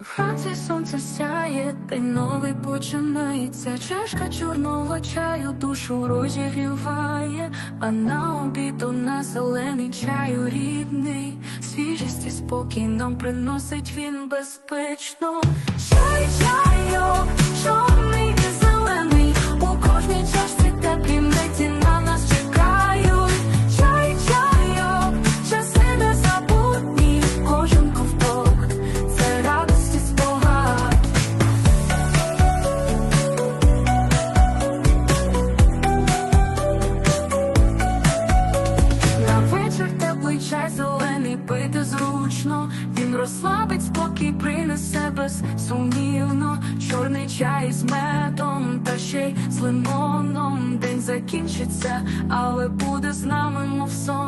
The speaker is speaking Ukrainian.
Вранці сонце сяє, день новий починається. Чашка чорного чаю душу розігріває, а на обід у нас зелений чаю рідний. Свіжість і спокій нам приносить він безпечно. Чай, пити зручно. Він розслабить спокій, принесе безсумнівно. Чорний чай з медом та ще й з лимоном. День закінчиться, але буде з нами, мов сон.